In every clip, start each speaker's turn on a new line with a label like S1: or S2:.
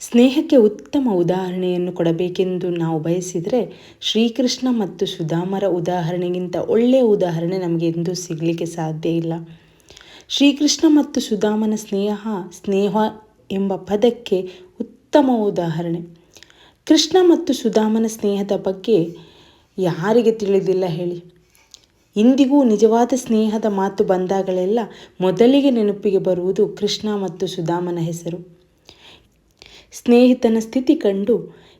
S1: ಸ್ನೇಹಕ್ಕೆ ಉತ್ತಮ ಉದಾಹರಣೆಯನ್ನು ಕೊಡಬೇಕೆಂದು ನಾವು ಬಯಸಿದರೆ ಶ್ರೀಕೃಷ್ಣ ಮತ್ತು ಸುಧಾಮರ ಉದಾಹರಣೆಗಿಂತ ಒಳ್ಳೆಯ ಉದಾಹರಣೆ ನಮಗೆ ಎಂದೂ ಸಿಗಲಿಕ್ಕೆ ಸಾಧ್ಯ ಇಲ್ಲ. ಶ್ರೀಕೃಷ್ಣ ಮತ್ತು ಸುಧಾಮನ ಸ್ನೇಹ ಸ್ನೇಹ ಎಂಬ ಪದಕ್ಕೆ ಉತ್ತಮ ಉದಾಹರಣೆ. ಕೃಷ್ಣ ಮತ್ತು ಸುಧಾಮನ ಸ್ನೇಹದ ಬಗ್ಗೆ ಯಾರಿಗೆ ತಿಳಿದಿಲ್ಲ ಹೇಳಿ. ಇಂದಿಗೂ ನಿಜವಾದ ಸ್ನೇಹದ ಮಾತು ಬಂದಾಗಲೆಲ್ಲ ಮೊದಲಿಗೆ ನೆನಪಿಗೆ ಬರುವುದು ಕೃಷ್ಣ ಮತ್ತು ಸುಧಾಮನ ಹೆಸರು. ಸ್ನೇಹಿತನ ಸ್ಥಿತಿ ಕಂಡು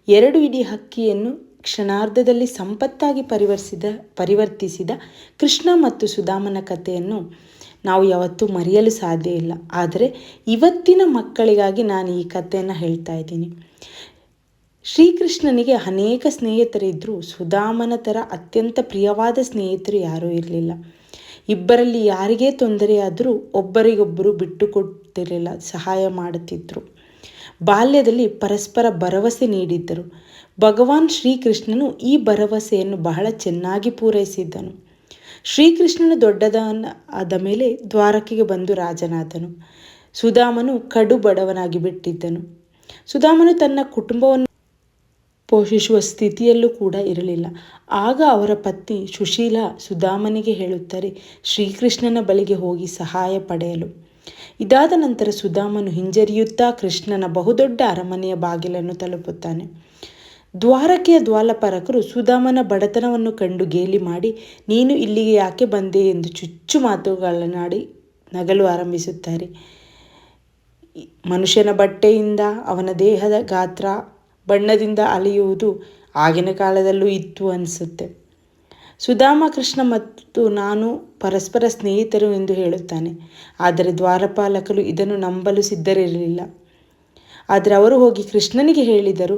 S1: ಎರಡು ಇಡೀ ಹಕ್ಕಿಯನ್ನು ಕ್ಷಣಾರ್ಧದಲ್ಲಿ ಸಂಪತ್ತಾಗಿ ಪರಿವರ್ತಿಸಿದ ಪರಿವರ್ತಿಸಿದ ಕೃಷ್ಣ ಮತ್ತು ಸುಧಾಮನ ಕಥೆಯನ್ನು ನಾವು ಯಾವತ್ತೂ ಮರೆಯಲು ಸಾಧ್ಯ ಇಲ್ಲ. ಆದರೆ ಇವತ್ತಿನ ಮಕ್ಕಳಿಗಾಗಿ ನಾನು ಈ ಕಥೆಯನ್ನು ಹೇಳ್ತಾ ಇದ್ದೀನಿ. ಶ್ರೀಕೃಷ್ಣನಿಗೆ ಅನೇಕ ಸ್ನೇಹಿತರಿದ್ದರೂ ಸುಧಾಮನ ಥರ ಅತ್ಯಂತ ಪ್ರಿಯವಾದ ಸ್ನೇಹಿತರು ಯಾರೂ ಇರಲಿಲ್ಲ. ಇಬ್ಬರಲ್ಲಿ ಯಾರಿಗೇ ತೊಂದರೆಯಾದರೂ ಒಬ್ಬರಿಗೊಬ್ಬರು ಬಿಟ್ಟುಕೊಡ್ತಿರಲಿಲ್ಲ ಸಹಾಯ ಮಾಡುತ್ತಿದ್ದರು ಬಾಲ್ಯದಲ್ಲಿ ಪರಸ್ಪರ ಭರವಸೆ ನೀಡಿದ್ದರು. ಭಗವಾನ್ ಶ್ರೀಕೃಷ್ಣನು ಈ ಭರವಸೆಯನ್ನು ಬಹಳ ಚೆನ್ನಾಗಿ ಪೂರೈಸಿದ್ದನು. ಶ್ರೀಕೃಷ್ಣನು ದೊಡ್ಡದನ ಆದ ಮೇಲೆ ದ್ವಾರಕೆಗೆ ಬಂದು ರಾಜನಾದನು. ಸುಧಾಮನು ಕಡು ಬಡವನಾಗಿ ಬಿಟ್ಟಿದ್ದನು. ಸುಧಾಮನು ತನ್ನ ಕುಟುಂಬವನ್ನು ಪೋಷಿಸುವ ಸ್ಥಿತಿಯಲ್ಲೂ ಕೂಡ ಇರಲಿಲ್ಲ. ಆಗ ಅವರ ಪತ್ನಿ ಸುಶೀಲ ಸುಧಾಮನಿಗೆ ಹೇಳುತ್ತಾರೆ, ಶ್ರೀಕೃಷ್ಣನ ಬಳಿಗೆ ಹೋಗಿ ಸಹಾಯ ಪಡೆಯಲು. ಇದಾದ ನಂತರ ಸುಧಾಮನು ಹಿಂಜರಿಯುತ್ತಾ ಕೃಷ್ಣನ ಬಹುದೊಡ್ಡ ಅರಮನೆಯ ಬಾಗಿಲನ್ನು ತಲುಪುತ್ತಾನೆ. ದ್ವಾರಕೆಯ ದ್ವಾಲಪರಕರು ಸುಧಾಮನ ಬಡತನವನ್ನು ಕಂಡು ಗೇಲಿ ಮಾಡಿ, ನೀನು ಇಲ್ಲಿಗೆ ಯಾಕೆ ಬಂದೆ? ಎಂದು ಚುಚ್ಚು ಮಾತುಗಳನ್ನಾಡಿ ನಗಲು ಆರಂಭಿಸುತ್ತಾರೆ. ಮನುಷ್ಯನ ಬಟ್ಟೆಯಿಂದ ಅವನ ದೇಹದ ಗಾತ್ರ, ಬಣ್ಣದಿಂದ ಅಲಿಯುವುದು ಆಗಿನ ಕಾಲದಲ್ಲೂ ಇತ್ತು ಅನಿಸುತ್ತೆ. ಸುಧಾಮ ಕೃಷ್ಣ ಮತ್ತು ನಾನು ಪರಸ್ಪರ ಸ್ನೇಹಿತರು ಎಂದು ಹೇಳುತ್ತಾನೆ. ಆದರೆ ದ್ವಾರಪಾಲಕರು ಇದನ್ನು ನಂಬಲು ಸಿದ್ಧರಿರಲಿಲ್ಲ. ಆದರೆ ಅವರು ಹೋಗಿ ಕೃಷ್ಣನಿಗೆ ಹೇಳಿದರು.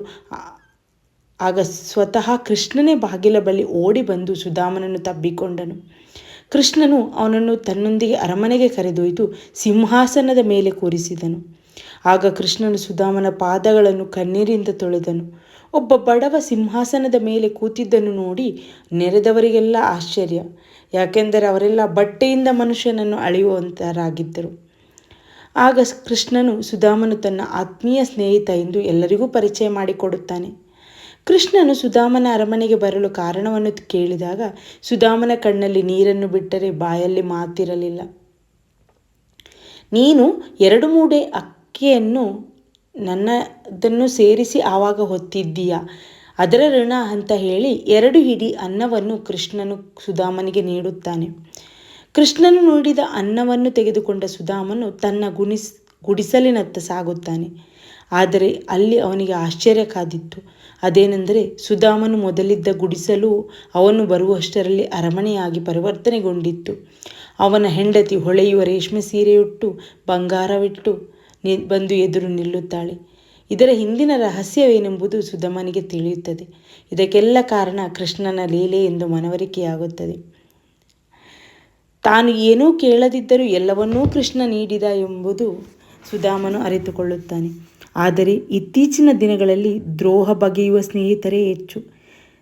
S1: ಆಗ ಸ್ವತಃ ಕೃಷ್ಣನೇ ಬಾಗಿಲ ಬಳಿ ಓಡಿ ಬಂದು ಸುಧಾಮನನ್ನು ತಬ್ಬಿಕೊಂಡನು. ಕೃಷ್ಣನು ಅವನನ್ನು ತನ್ನೊಂದಿಗೆ ಅರಮನೆಗೆ ಕರೆದೊಯ್ದು ಸಿಂಹಾಸನದ ಮೇಲೆ ಕೂರಿಸಿದನು. ಆಗ ಕೃಷ್ಣನು ಸುಧಾಮನ ಪಾದಗಳನ್ನು ಕಣ್ಣೀರಿಂದ ತೊಳೆದನು. ಒಬ್ಬ ಬಡವ ಸಿಂಹಾಸನದ ಮೇಲೆ ಕೂತಿದ್ದನ್ನು ನೋಡಿ ನೆರೆದವರಿಗೆಲ್ಲ ಆಶ್ಚರ್ಯ. ಯಾಕೆಂದರೆ ಅವರೆಲ್ಲ ಬಟ್ಟೆಯಿಂದ ಮನುಷ್ಯನನ್ನು ಅಳೆಯುವಂತರಾಗಿದ್ದರು. ಆಗ ಕೃಷ್ಣನು ಸುಧಾಮನು ತನ್ನ ಆತ್ಮೀಯ ಸ್ನೇಹಿತ ಎಂದು ಎಲ್ಲರಿಗೂ ಪರಿಚಯ ಮಾಡಿಕೊಡುತ್ತಾನೆ. ಕೃಷ್ಣನು ಸುಧಾಮನ ಅರಮನೆಗೆ ಬರಲು ಕಾರಣವನ್ನು ಕೇಳಿದಾಗ ಸುಧಾಮನ ಕಣ್ಣಲ್ಲಿ ನೀರನ್ನು ಬಿಟ್ಟರೆ ಬಾಯಲ್ಲಿ ಮಾತಿರಲಿಲ್ಲ. ನೀನು ಎರಡು ಮೂಡೆ ಅಕ್ಕಿಯನ್ನು ನನ್ನದನ್ನು ಸೇರಿಸಿ ಆವಾಗ ಹೊತ್ತಿದ್ದೀಯಾ? ಅದರ ಋಣ ಅಂತ ಹೇಳಿ ಎರಡು ಹಿಡಿ ಅನ್ನವನ್ನು ಕೃಷ್ಣನು ಸುಧಾಮನಿಗೆ ನೀಡುತ್ತಾನೆ. ಕೃಷ್ಣನು ನೋಡಿದ ಅನ್ನವನ್ನು ತೆಗೆದುಕೊಂಡ ಸುಧಾಮನು ತನ್ನ ಗುಣಿಸ್, ಗುಡಿಸಲಿನತ್ತ ಸಾಗುತ್ತಾನೆ. ಆದರೆ ಅಲ್ಲಿ ಅವನಿಗೆ ಆಶ್ಚರ್ಯ ಕಾದಿತ್ತು. ಅದೇನೆಂದರೆ ಸುಧಾಮನು ಮೊದಲಿದ್ದ ಗುಡಿಸಲು ಅವನು ಬರುವಷ್ಟರಲ್ಲಿ ಅರಮನೆಯಾಗಿ ಪರಿವರ್ತನೆಗೊಂಡಿತ್ತು. ಅವನ ಹೆಂಡತಿ ಹೊಳೆಯುವ ರೇಷ್ಮೆ ಸೀರೆಯುಟ್ಟು, ಬಂಗಾರವಿಟ್ಟು ಬಂದು ಎದುರು ನಿಲ್ಲುತ್ತಾಳೆ. ಇದರ ಹಿಂದಿನ ರಹಸ್ಯವೇನೆಂಬುದು ಸುಧಮನಿಗೆ ತಿಳಿಯುತ್ತದೆ. ಇದಕ್ಕೆಲ್ಲ ಕಾರಣ ಕೃಷ್ಣನ ಲೀಲೆ ಎಂದು ಮನವರಿಕೆಯಾಗುತ್ತದೆ. ತಾನು ಏನೂ ಕೇಳದಿದ್ದರೂ ಎಲ್ಲವನ್ನೂ ಕೃಷ್ಣ ನೀಡಿದ ಎಂಬುದು ಸುಧಾಮನು ಅರಿತುಕೊಳ್ಳುತ್ತಾನೆ. ಆದರೆ ಇತ್ತೀಚಿನ ದಿನಗಳಲ್ಲಿ ದ್ರೋಹ ಬಗೆಯುವ ಸ್ನೇಹಿತರೇ ಹೆಚ್ಚು.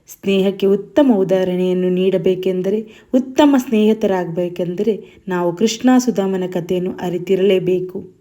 S1: ಸ್ನೇಹಕ್ಕೆ ಉತ್ತಮ ಉದಾಹರಣೆಯನ್ನು ನೀಡಬೇಕೆಂದರೆ, ಉತ್ತಮ ಸ್ನೇಹಿತರಾಗಬೇಕೆಂದರೆ ನಾವು ಕೃಷ್ಣ ಸುಧಾಮನ ಕಥೆಯನ್ನು ಅರಿತಿರಲೇಬೇಕು.